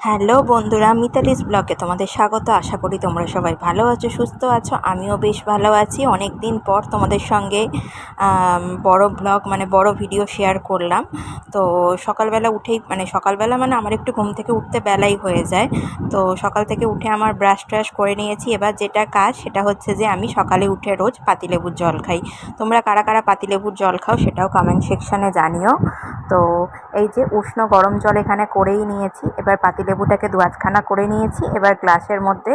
Hello বন্ধুরা, মিতালিস ব্লগে তোমাদের স্বাগত। আশা করি তোমরা সবাই ভালো আছো, সুস্থ আছো। আমিও বেশ ভালো আছি। অনেক দিন পর তোমাদের সঙ্গে বড় ব্লগ মানে বড় ভিডিও শেয়ার করলাম। তো সকালবেলা উঠেই মানে সকালবেলা মানে আমার একটু ঘুম থেকে উঠতে বেলাই হয়ে যায়। তো সকাল থেকে উঠে আমার ব্রাশ ট্রাশ করে নিয়েছি। এবার যেটা কাজ, সেটা হচ্ছে যে আমি সকালে উঠে রোজ পাতিলেবুর জল খাই। তোমরা কারা কারা পাতিলেবুর জল খাও, সেটাও কমেন্ট সেকশানে জানিও। তো এই যে উষ্ণ গরম জল এখানে করেই নিয়েছি। এবার পাতিলেবুটাকে দু আধখানা করে নিয়েছি। এবার গ্লাসের মধ্যে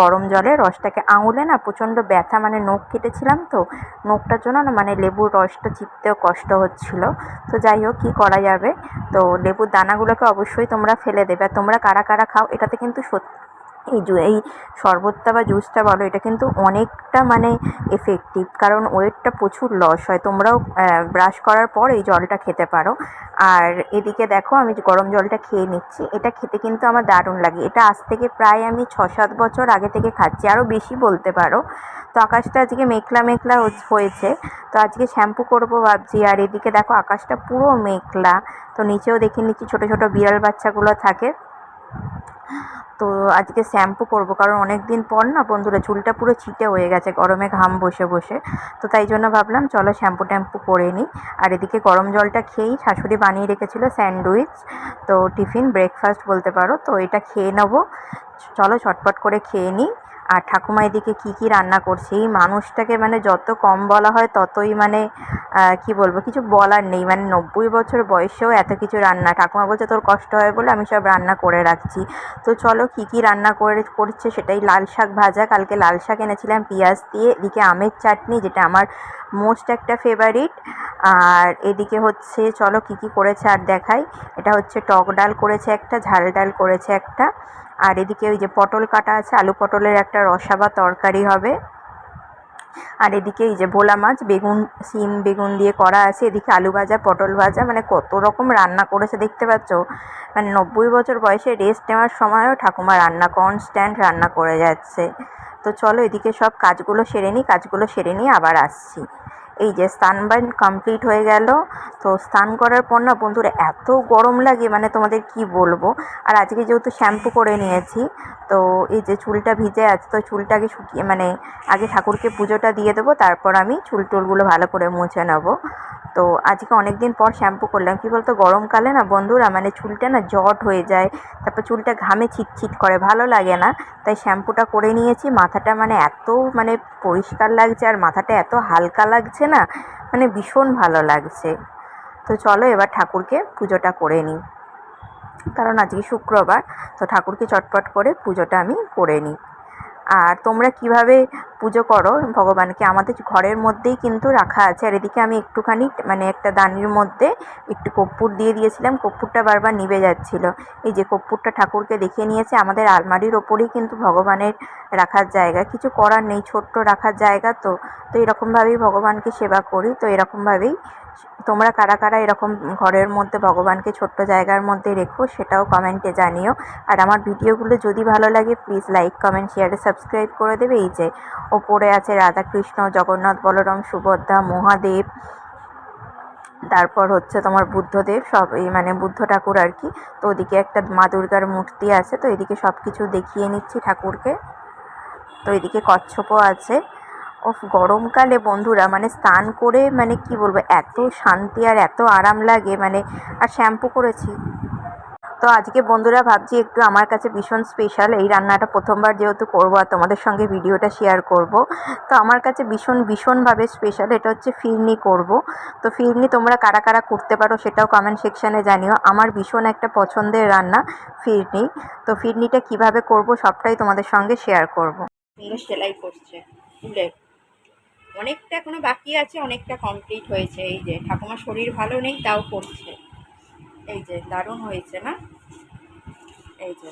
গরম জলে রসটাকে আঙুলে না প্রচণ্ড ব্যথা মানে নখ কেটেছিলাম তো, নখটার জন্য না মানে লেবুর রসটা চিপতেও কষ্ট হচ্ছিল। তো যাই হোক, কী করা যাবে? তো লেবুর দানাগুলোকে অবশ্যই তোমরা ফেলে দেবে। আর তোমরা কারা কারা খাও, এটাতে কিন্তু সত্যি এই এই শরবতটা বা জুসটা বলো, এটা কিন্তু অনেকটা মানে এফেক্টিভ কারণ ওয়েটটা প্রচুর লস হয়। তোমরাও ব্রাশ করার পর এই জলটা খেতে পারো। আর এদিকে দেখো, আমি গরম জলটা খেয়ে নিচ্ছি, এটা খেতে কিন্তু আমার দারুণ লাগে। এটা আজ থেকে প্রায় আমি ছ সাত বছর আগে থেকে খাচ্ছি, আরও বেশি বলতে পারো। তো আকাশটা আজকে মেঘলা মেঘলা হয়েছে। তো আজকে শ্যাম্পু করব ভাবছি, আর এদিকে দেখো, আকাশটা পুরো মেঘলা। তো নিচেও দেখে নিচ্ছি, ছোটো ছোটো বিড়াল বাচ্চাগুলো থাকে। তো আজকে শ্যাম্পু করব, কারণ অনেক দিন পর না বন্ধুরা চুলটা পুরো ছিটে হয়ে গেছে, গরমে ঘাম বসে বসে। তো তাই জন্য ভাবলাম চলো শ্যাম্পু ট্যাম্পু করে নিই। আর এদিকে গরম জলটা খেয়েই শাশুড়ি বানিয়ে রেখেছিল স্যান্ডউইচ, তো টিফিন ব্রেকফাস্ট বলতে পারো, তো এটা খেয়ে নেব। চলো চটপট করে খেয়ে নিই। আর ঠাকুমা এদিকে কী কী রান্না করছে? এই মানুষটাকে মানে যত কম বলা হয় ততই মানে কি বলব, কিছু বলার নেই। মানে নব্বই বছর বয়সেও এত কিছু রান্না। ঠাকুমা বলছে, তোর কষ্ট হয় বলে আমি সব রান্না করে রাখছি। তো চলো কী কী রান্না করে, করছে সেটাই লাল শাক ভাজা। কালকে লাল শাক এনেছিলাম, পেঁয়াজ দিয়ে, এদিকে আমের চাটনি, যেটা আমার মোস্ট একটা ফেভারিট আর এদিকে হচ্ছে, চলো কী কী করেছে আর দেখাই। এটা হচ্ছে টক ডাল করেছে একটা, ঝাল ডাল করেছে একটা। আর এদিকে ওই যে পটল কাটা আছে, আলু পটলের একটা রসা বা তরকারি হবে। আর এদিকে এই যে ভোলা মাছ, বেগুন, সিম বেগুন দিয়ে করা আছে। এদিকে আলু ভাজা, পটল ভাজা মানে কত রকম রান্না করেছে দেখতে পাচ্ছ? মানে নব্বই বছর বয়সে রেস্ট নেওয়ার সময়ও ঠাকুমা রান্না কনস্ট্যান্ট রান্না করে যাচ্ছে। তো চলো এদিকে সব কাজগুলো সেরে নিই, কাজগুলো সেরে নিয়ে আবার আসছি। এই যে স্নান কমপ্লিট হয়ে গেল। তো স্নান করার পর না বন্ধুরা এত গরম লাগে মানে তোমাদের কি বলব? আর আজকে যেহেতু শ্যাম্পু করে নিয়েছি, তো এই যে চুলটা ভিজে আছে, তো চুলটাকে শুকিয়ে মানে আগে ঠাকুরকে পুজোটা দিয়ে দেবো, তারপর আমি চুল টুলগুলো ভালো করে মুছে নেব। তো আজকে অনেক দিন পর শ্যাম্পু করলাম। কী বলতো, গরমকালে না বন্ধুরা মানে চুলটা না জট হয়ে যায়, তারপর চুলটা ঘামে ছিটছিট করে, ভালো লাগে না। তাই শ্যাম্পুটা করে নিয়েছি, মাথাটা মানে এত মানে পরিষ্কার লাগছে আর মাথাটা এত হালকা লাগছে না মানে ভীষণ ভালো লাগছে। তো চলো এবার ঠাকুরকে পুজোটা করে নিই। কারণ আজকে শুক্রবার, তো ঠাকুরকে চটপট করে পুজোটা আমি করে নিই। আর তোমরা কীভাবে পুজো করো, ভগবানকে। আমাদের ঘরের মধ্যেই কিন্তু রাখা আছে। আর এদিকে আমি একটুখানি মানে একটা দানির মধ্যে একটু কর্পূর দিয়ে দিয়েছিলাম। কর্পূরটা বারবার নিভে যাচ্ছিল। এই যে কর্পূরটা ঠাকুরকে দেখিয়ে নিয়েছে, আমাদের আলমারির ওপরেই কিন্তু ভগবানের রাখার জায়গা। কিছু করার নেই, ছোট্ট রাখার জায়গা তো। তো এরকমভাবেই ভগবানকে সেবা করি। তো এরকমভাবেই তোমরা কারা কারা এরকম ঘরের মধ্যে ভগবানকে ছোট্ট জায়গার মধ্যে রেখো, সেটাও কমেন্টে জানিও। আর আমার ভিডিওগুলো যদি ভালো লাগে প্লিজ লাইক কমেন্ট শেয়ারে সাবস্ক্রাইব করে দেবে। এই যে ওপরে আছে রাধাকৃষ্ণ, জগন্নাথ, বলরাম, সুভদ্রা, মহাদেব। তারপর হচ্ছে তোমার বুদ্ধদেব, সব এই মানে বুদ্ধ ঠাকুর আর কি। তো ওদিকে একটা মা দুর্গার মূর্তি আছে, তো এদিকে সব কিছু দেখিয়ে নিচ্ছি ঠাকুরকে। তো এদিকে কচ্ছপও আছে। ও গরমকালে বন্ধুরা মানে স্নান করে মানে কি বলব, এত শান্তি আর এত আরাম লাগে মানে আর শ্যাম্পু করেছি। তো আজকে বন্ধুরা ভাবছি একটু আমার কাছে ভীষণ স্পেশাল এই রান্নাটা প্রথমবার যেহেতু করব আর তোমাদের সঙ্গে ভিডিওটা শেয়ার করব। তো আমার কাছে ভীষণ, ভীষণভাবে স্পেশাল এটা হচ্ছে ফিরনি করব। তো ফিরনি তোমরা কারা কারা করতে পারো সেটাও কমেন্ট সেকশানে জানিও। আমার ভীষণ একটা পছন্দের রান্না ফিরনি। তো ফিরনিটা কীভাবে করব সবটাই তোমাদের সঙ্গে শেয়ার করব। সুন্দর সেলাই করছে অনেকটা এখনও বাকি আছে, অনেকটা কমপ্লিট হয়েছে। এই যে ঠাকুমার শরীর ভালো নেই, তাও করছে। এই যে দারুণ হয়েছে না? এই যে।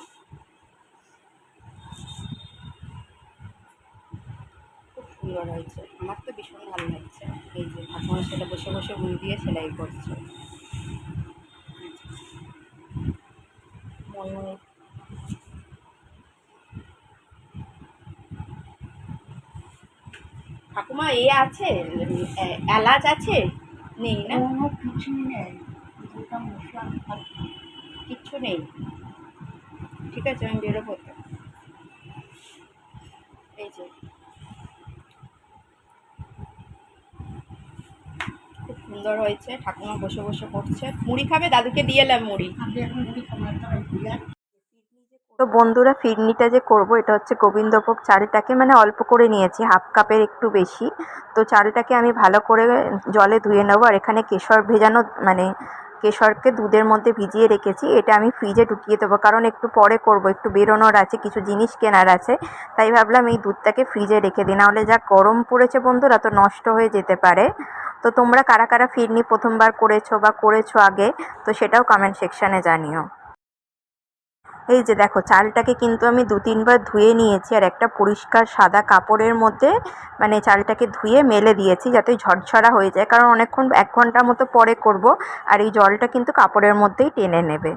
খুব সুন্দর হয়েছে। আমার তো ভীষণ ভালো লাগছে। এই যে ঠাকুমা সেটা বসে বসে উল দিয়ে সেলাই করছে। ময়ূর। ঠাকুমা এ আছে? এলাচ আছে? নেই না? কিছুই নেই। দুটো মশলা কিচ্ছু নেই। ঠিক আছে আমি বেরোবো তো এই যে। খুব সুন্দর হয়েছে ঠাকুমা বসে বসে করছে। মুড়ি খাবে? দাদুকে দিয়ে এলাম মুড়ি। তো বন্ধুরা ফিরনিটা যে করব এটা হচ্ছে গোবিন্দভোগ চালটাকে মানে অল্প করে নিয়েছি হাফ কাপের একটু বেশি। তো চালটাকে আমি ভালো করে জলে ধুয়ে নেব আর এখানে কেশর ভেজানো মানে কেশরকে দুধের মধ্যে ভিজিয়ে রেখেছি, এটা আমি ফ্রিজে ঢুকিয়ে দেবো। কারণ একটু পরে করব, একটু বেরোনোর আছে, কিছু জিনিস কেনার আছে। তাই ভাবলাম এই দুধটাকে ফ্রিজে রেখে দিই, নাহলে যা গরম পড়েছে বন্ধুরা তো নষ্ট হয়ে যেতে পারে। তো তোমরা কারা কারা ফিরনি প্রথমবার করেছ বা করেছ আগে, তো সেটাও কমেন্ট সেকশানে জানিও। এই যে দেখো, চালটাকে কিন্তু আমি দু তিনবার ধুয়ে নিয়েছি আর একটা পরিষ্কার সাদা কাপড়ের মধ্যে মানে চালটাকে ধুয়ে মেলে দিয়েছি যাতে ঝরঝরা হয়ে যায়। কারণ অনেকক্ষণ, এক ঘণ্টার মতো পরে করব আর এই জলটা কিন্তু কাপড়ের মধ্যেই টেনে নেবে।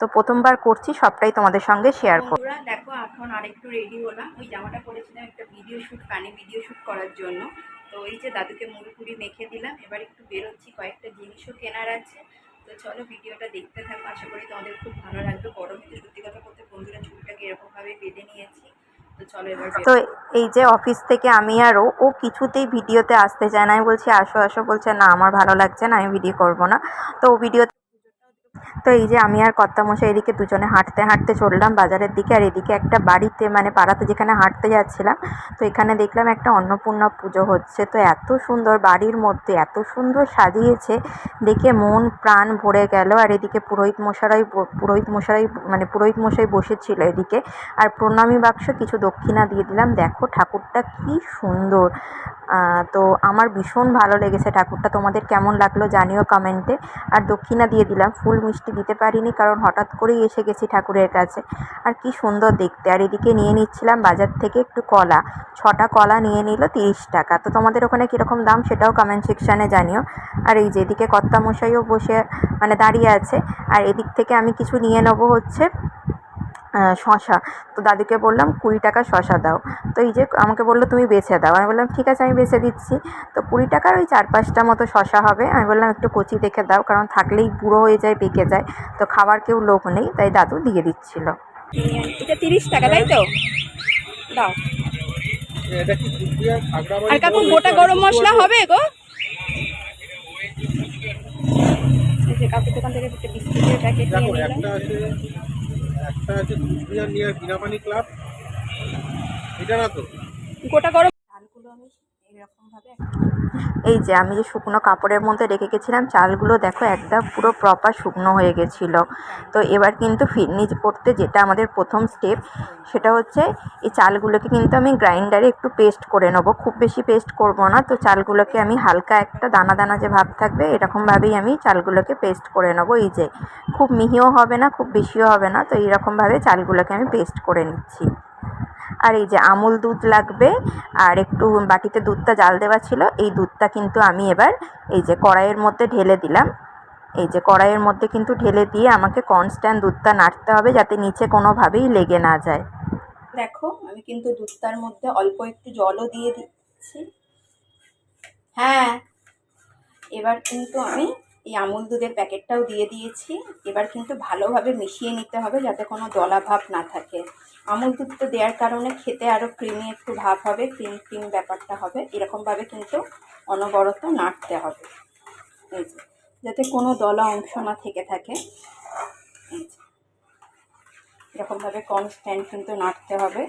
তো প্রথমবার করছি, সবটাই তোমাদের সঙ্গে শেয়ার করব। দেখো, এখন আরেকটু রেডি হলাম। ওই জামাটা পরেছিলাম একটা ভিডিও শ্যুট কানে ভিডিও শ্যুট করার জন্য। তো এই যে দাদুকে মুড়ি মেখে দিলাম। এবার একটু বেরোচ্ছি, কয়েকটা জিনিসও কেনার আছে। তো চলো ভিডিওটা দেখতে থাকো, আশা করি তোমাদের খুব ভালো লাগবে। গরমে তো সত্যি কথা বলতে বন্ধুরা চুলটাকে এরকমভাবে বেঁধে নিয়েছি। তো এই যে অফিস থেকে আমি আর ও কিছুতেই ভিডিওতে আসতে চায় না। আমি বলছি, আসো আসো, বলছে, না, আমার ভালো লাগছে না, আমি ভিডিও করব না। তো ও ভিডিও তো এই যে আমি আর কর্তামশাই এদিকে দুজনে হাঁটতে হাঁটতে চললাম বাজারের দিকে, আর এদিকে একটা বাড়িতে মানে পাড়াতে যেখানে হাঁটতে যাচ্ছিলাম, তো এখানে দেখলাম একটা অন্নপূর্ণা পুজো হচ্ছে। তো এত সুন্দর বাড়ির মধ্যে, এত সুন্দর সাজিয়েছে, দেখে মন, প্রাণ ভরে গেল। আর এদিকে পুরোহিত মশারাই পুরোহিত মশারাই মানে পুরোহিত মশাই বসেছিল এদিকে। আর প্রণামী বাক্স কিছু দক্ষিণা দিয়ে দিলাম। দেখো ঠাকুরটা কি সুন্দর। তো আমার ভীষণ ভালো লেগেছে ঠাকুরটা। তোমাদের কেমন লাগল জানিও কমেন্টে। আর দক্ষিণা দিয়ে দিলাম, ফুল মিষ্টি দিতে পারিনি কারণ হঠাৎ করেই এসে গেছি ঠাকুরের কাছে। আর কি সুন্দর দেখতে। আর এদিকে নিয়ে নিচ্ছিলাম বাজার থেকে একটু কলা। ছটা কলা নিয়ে নিল তিরিশ টাকা। তো তোমাদের ওখানে কীরকম দাম সেটাও কমেন্ট সেকশানে জানিও। আর এই যে এদিকে কর্তামশাইও বসে মানে দাঁড়িয়ে আছে। আর এদিক থেকে আমি কিছু নিয়ে নেব হচ্ছে শশা তো দাদুকে বললাম কুড়ি টাকা শশা দাও। তো এই যে আমাকে বলল তুমি বেছে দাও। আমি বললাম ঠিক আছে আমি বেছে দিচ্ছি। তো কুড়ি টাকার ওই চার পাঁচটা মতো শশা হবে। আমি বললাম একটু কচি দেখে দাও কারণ থাকলেই বুড়ো হয়ে যায় পেকে যায়। তো খাবার কেউ লোক নেই তাই দাদু দিয়ে দিচ্ছিল। এটা তিরিশ টাকা তাই তো? দাও। আর কাকু গোটা গরম মশলা হবে গো? কাকুর দোকান থেকে বিস্কুটের প্যাকেট নিয়ে নিলাম একটা আছে কুচবিহার নিয়ার ক্লাব। এটা না তো? গোটা গরম এই যে আমি যে শুকনো কাপড়ের মধ্যে রেখে গেছিলাম, চালগুলো দেখো একদম পুরো প্রপার শুকনো হয়ে গেছিল। তো এবার কিন্তু ফিরনি করতে যেটা আমাদের প্রথম স্টেপ সেটা হচ্ছে এই চালগুলোকে কিন্তু আমি গ্রাইন্ডারে একটু পেস্ট করে নেব। খুব বেশি পেস্ট করব না, তো চালগুলোকে আমি হালকা একটা দানা দানা যে ভাব থাকবে, এরকমভাবেই আমি চালগুলোকে পেস্ট করে নেব। এই যে খুব মিহিও হবে না, খুব বেশিও হবে না, তো এইরকমভাবে চালগুলোকে আমি পেস্ট করে নিচ্ছি। আর এই যে আমুল দুধ লাগবে, আর একটু বাটিতে দুধটা জাল দেওয়া ছিল, এই দুধটা কিন্তু আমি এবার এই যে কড়াইয়ের মধ্যে ঢেলে দিলাম। এই যে কড়াইয়ের মধ্যে কিন্তু ঢেলে দিয়ে আমাকে কনস্ট্যান্ট দুধটা নাড়তে হবে যাতে নিচে কোনোভাবেই লেগে না যায়। দেখো, আমি কিন্তু দুধটার মধ্যে অল্প একটু জলও দিয়ে দিচ্ছি। হ্যাঁ এবার কিন্তু আমি এই আমুল দুধের প্যাকেটটাও দিয়ে দিয়েছি। এবার কিন্তু ভালোভাবে মিশিয়ে নিতে হবে যাতে কোনো দলা ভাব না থাকে। আমুল দুধটা দেওয়ার কারণে খেতে আরও ক্রিমি একটু ভাব হবে ক্রিম ক্রিম ব্যাপারটা হবে। এরকমভাবে কিন্তু অনবরত নাড়তে হবে। যাতে কোনো দলা অংশ না থেকে থাকে। এরকমভাবে কনস্ট্যান্ট কিন্তু নাড়তে হবে।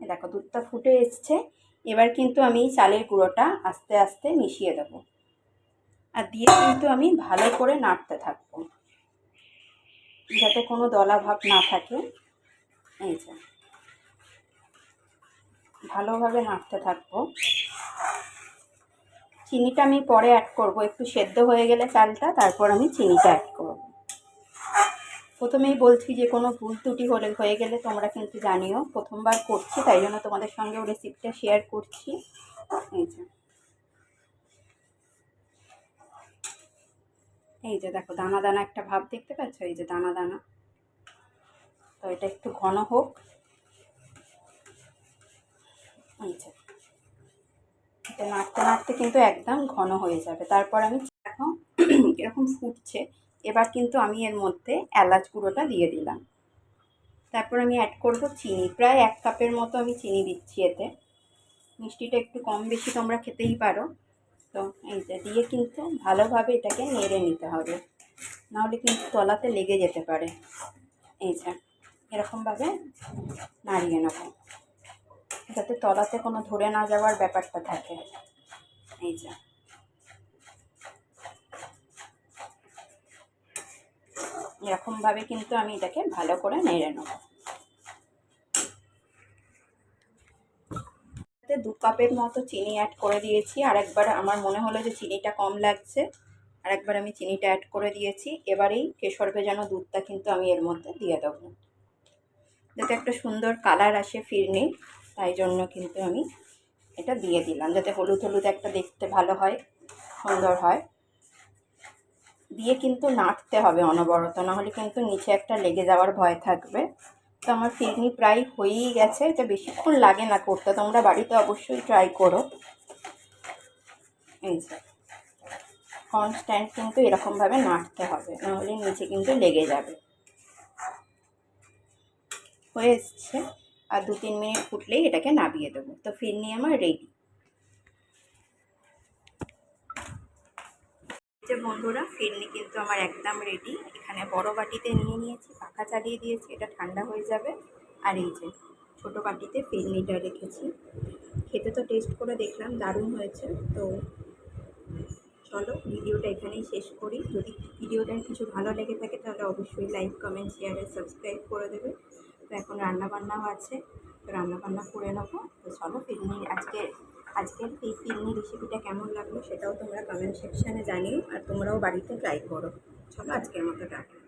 দেখো, দুধটা ফুটে এসছে। এবার কিন্তু আমি চালের গুঁড়োটা আস্তে আস্তে মিশিয়ে দেবো। আর দিয়ে কিন্তু আমি ভালো করে নাড়তে থাকব। যাতে কোনো দলা ভাব না থাকে। এই যে। ভালোভাবে নাড়তে থাকব। চিনিটা আমি পরে অ্যাড করব। একটু সেদ্ধ হয়ে গেলে চালটা, তারপর আমি চিনিটা অ্যাড করব। প্রথমেই বলছি যে কোনো ভুল ত্রুটি হলে হয়ে গেলে তোমরা কিন্তু জানিও। প্রথমবার করছি, তাই জন্য তোমাদের সঙ্গেও রেসিপিটা শেয়ার করছি। এই যে। এই যে দেখো, দানা দানা একটা ভাব দেখতে পাচ্ছ? এই যে দানা দানা। তো এটা একটু ঘন হোক। এটা নাড়তে নাড়তে কিন্তু একদম ঘন হয়ে যাবে। তারপর আমি দেখো এরকম ফুটছে। এবার কিন্তু আমি এর মধ্যে এলাচ গুঁড়োটা দিয়ে দিলাম। তারপর আমি অ্যাড করব চিনি। প্রায় এক কাপের মতো আমি চিনি দিচ্ছি এতে। মিষ্টিটা একটু কম বেশি তোমরা খেতেই পারো। তো এইটা দিয়ে কিন্তু ভালোভাবে এটাকে নেড়ে নিতে হবে। নাহলে কিন্তু তলাতে লেগে যেতে পারে। এই যে এরকমভাবে নাড়িয়ে নেব। যাতে তলাতে কোনো ধরে না যাওয়ার ব্যাপারটা থাকে। এই যে এরকমভাবে কিন্তু আমি এটাকে ভালো করে নেড়ে নেব। দু কাপের মতো চিনি অ্যাড করে দিয়েছি। আর একবার আমার মনে হলো যে চিনিটা কম লাগছে। আর একবার আমি চিনিটা অ্যাড করে দিয়েছি। এবারেই কেশর ভেজানো দুধটা কিন্তু আমি এর মধ্যে দিয়ে দেবো। যাতে একটা সুন্দর কালার আসে ফিরনি, তাই জন্য কিন্তু আমি এটা দিয়ে দিলাম। যাতে হলুদ হলুদ একটা দেখতে ভালো হয়, সুন্দর হয়। দিয়ে কিন্তু নাড়তে হবে অনবরত, নাহলে কিন্তু নিচে একটা লেগে যাওয়ার ভয় থাকবে। তো আমার ফিরনি প্রায় হয়েই গেছে, এটা বেশিক্ষণ লাগে না করতে, তোমরা বাড়িতে অবশ্যই ট্রাই করো। এই যে কনস্ট্যান্ট কিন্তু এরকমভাবে নাড়তে হবে, নাহলে নিচে কিন্তু লেগে যাবে। হয়ে এসছে, আর দু তিন মিনিট ফুটলেই এটাকে নাবিয়ে দেবো। তো ফিরনি আমার রেডি যে বন্ধুরা, ফিরনি কিন্তু আমার একদম রেডি এখানে বড় বাটিতে নিয়ে নিয়েছি, পাখা চালিয়ে দিয়েছি, এটা ঠান্ডা হয়ে যাবে। আর এই যে ছোটো বাটিতে ফিরনিটা রেখেছি। খেতে তো টেস্ট করে দেখলাম, দারুণ হয়েছে। তো চলো, ভিডিওটা এখানেই শেষ করি। যদি ভিডিওটা কিছু ভালো লেগে থাকে, তাহলে অবশ্যই লাইক কমেন্ট শেয়ার সাবস্ক্রাইব করে দেবে। তো এখন রান্নাবান্নাও আছে, তো রান্নাবান্না করে নেব। তো চলো, ফিরনি আজকে আজকের এই ফিরনি রেসিপিটা কেমন লাগল সেটাও তোমরা কমেন্ট সেকশানে জানিও, আর তোমরাও বাড়িতে ট্রাই করো। চলো আজকের মতো টাটা।